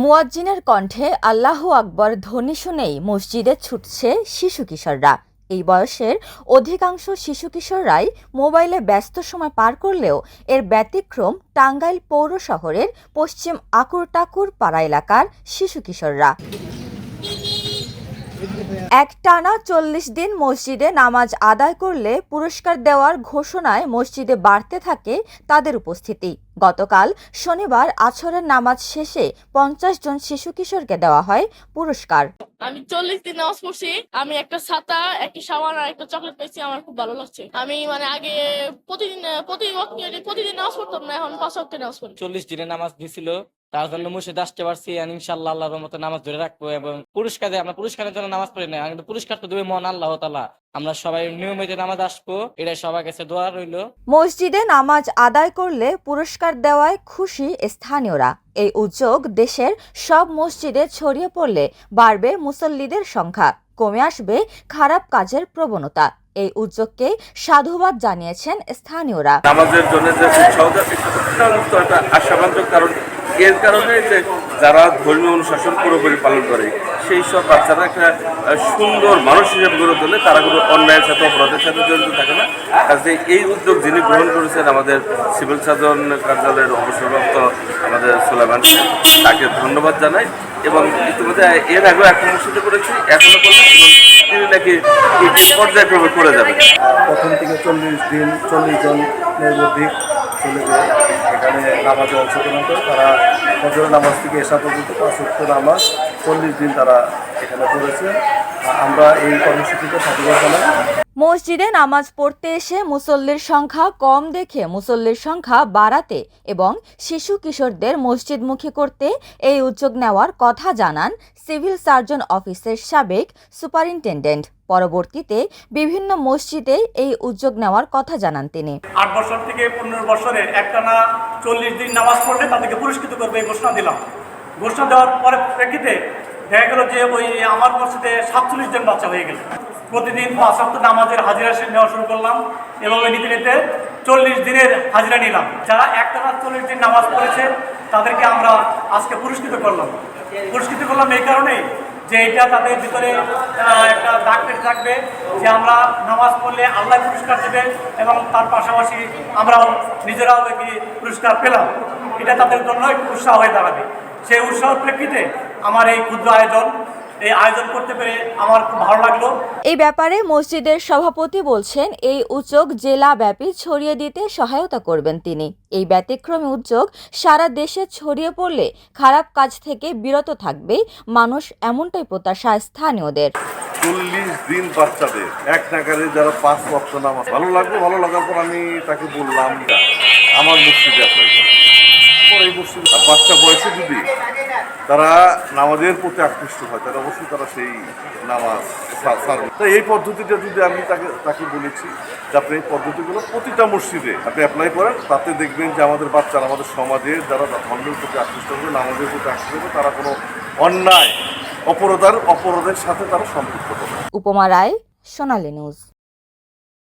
মুয়াজ্জিনের কণ্ঠে আল্লাহ আকবর ধ্বনি শুনেই মসজিদে ছুটছে শিশু কিশোররা। এই বয়সের অধিকাংশ শিশু কিশোররাই মোবাইলে ব্যস্ত সময় পার করলেও এর ব্যতিক্রম টাঙ্গাইল পৌর শহরের পশ্চিম আকুরটাকুর পাড়া এলাকার শিশু কিশোররা। এক টানা চল্লিশ দিন মসজিদে নামাজ আদায় করলে পুরস্কার দেওয়ার ঘোষণায় মসজিদে বাড়তে থাকে তাদের উপস্থিতি। গতকাল শনিবার আছরের নামাজ শেষে পঞ্চাশ জন শিশু কিশোরকে দেওয়া হয় পুরস্কার। আমি চল্লিশ দিন নামাজ পড়ছি আমি একটা ছাতা একটা সাবান আর একটা চকলেট পেয়েছি আমার খুব ভালো লাগছে। আমি মানে আগে প্রতিদিন প্রতিদিন প্রতিদিন নামাজ পড়তাম না এখন পাঁচ ওয়াক্ত নামাজ পড়ি। চল্লিশ দিনে নামাজ দিছিল তার জন্য মুর্শিদ আসতে পারছি ইনশাল্লাহ আল্লাহর মতো নামাজ ধরে রাখব এবং পুরস্কার দেয় আমরা পুরস্কারের জন্য নামাজ পড়ি না কিন্তু পুরস্কার তো দেবে মন আল্লাহ তালা আমরা সবাই নিয়মিত নামাজ আসব এটা সবার কাছে দোয়া রইল। মসজিদে নামাজ আদায় করলে পুরস্কার দেওয়ায় খুশি স্থানীয়রা। এই উদ্যোগ দেশের সব মসজিদে ছড়িয়ে পড়লে বাড়বে মুসল্লিদের সংখ্যা কমে আসবে খারাপ কাজের প্রবণতা। এই উদ্যোগকে সাধুবাদ জানিয়েছেন স্থানীয়রা। নামাজের জন্য যে একটা আশাবাঞ্জক কারণ এর কারণে যে যারা ধর্মীয় অনুশাসন পুরোপুরি পালন করে, সেই সব বাচ্চারা একটা সুন্দর মানুষ হিসেবে গড়ে তোলে, তারা কোনো অন্যায়ের সাথে, অপরাধের সাথে জড়িত থাকে না। কাজে এই উদ্যোগ যিনি গ্রহণ করেছেন আমাদের সিভিল সার্জন কার্যালয়ের অবসরপ্রাপ্ত আমাদের সোলাইমান তাকে ধন্যবাদ জানাই এবং ইতিমধ্যে এর আগেও একটা অনুষ্ঠিত করেছি, এখনও করলে এবং তিনি নাকি পর্যায়ক্রমে করে যাবেন। প্রথম থেকে চল্লিশ দিন, চল্লিশ জনের মধ্যে চলে যায়। এখানে নামাজে অংশগ্রহণ করে। তারা ফজর নামাজ থেকে এসা পর্যন্ত পাঁচ নামাজ, চল্লিশ দিন তারা এখানে করেছে। আমরা এই কর্মসূচিতে জানাই মসজিদে নামাজ পড়তে এসে মুসল্লির সংখ্যা কম দেখে মুসল্লির সংখ্যা বাড়াতে এবং শিশু কিশোরদের মসজিদমুখী করতে এই উদ্যোগ নেওয়ার কথা জানান সিভিল সার্জন অফিসের সাবেক সুপারিনটেন্ডেন্ট। পরবর্তীতে বিভিন্ন মসজিদে এই উদ্যোগ নেওয়ার কথা জানান তিনি। আট বছর থেকে পনেরো বছরে একটানা চল্লিশ দিন নামাজ পড়লে তাদেরকে পুরস্কৃত করবে এই ঘোষণা দিলাম। ঘোষণা দেওয়ার পরে প্রেক্ষিতে দেখা গেল যে ওই আমার মসজিদে সাতচল্লিশ জন বাচ্চা হয়ে গেল প্রতিদিন পাঁচ সপ্তাহ নামাজের হাজিরা নেওয়া শুরু করলাম এবং এই নীতি নিতে চল্লিশ দিনের হাজিরা নিলাম। যারা একটানা চল্লিশ দিন নামাজ পড়েছে, তাদেরকে আমরা আজকে পুরস্কৃত করলাম। পুরস্কৃত করলাম এই কারণেই যে এটা তাদের ভিতরে একটা দাগ পেটে থাকবে যে আমরা নামাজ পড়লে আল্লাহ পুরস্কার দেবে এবং তার পাশাপাশি আমরাও নিজেরাও পুরস্কার পেলাম। এটা তাদের জন্য উৎসাহ হয়ে দাঁড়াবে। সেই উৎসাহের প্রেক্ষিতে আমার এই ক্ষুদ্র আয়োজন এই আয়োজন করতে পেরে আমার খুব ভালো লাগল। এই ব্যাপারে মসজিদের সভাপতি বলছেন এই উদ্যোগ জেলাব্যাপী ছড়িয়ে দিতে সহায়তা করবেন তিনি। এই ব্যতিক্রমী উদ্যোগ সারা দেশে ছড়িয়ে পড়লে খারাপ কাজ থেকে বিরত থাকবে মানুষ এমনটাই প্রত্যাশা স্থানীয়দের। চল্লিশ দিন বাচ্চাদের এক নাগারে যারা পাঁচ ওয়াক্ত নামাজ ভালো লাগল ভালো লাগার পর আমি তাকে বললাম আমার অ্যাপ্লাই করো পরে বাচ্চা বয়সে যদি তারা নামাজের প্রতি আকৃষ্ট হয় তাহলে অবশ্যই তারা সেই নামাজ সা- সারবে। তো এই পদ্ধতিটা যদি আমি তাকে তাকে বলেছি যে আপনি এই পদ্ধতিগুলো প্রতিটা মসজিদে আপনি অ্যাপ্লাই করেন তাতে দেখবেন যে আমাদের বাচ্চারা আমাদের সমাজে যারা ধর্মের প্রতি আকৃষ্ট হবে নামাজের প্রতি আকৃষ্ট হবে তারা কোনো অন্যায় অপরাধার অপরাধের সাথে তারা সম্পৃক্ত হবে। উপমা রায় সোনালী নিউজ।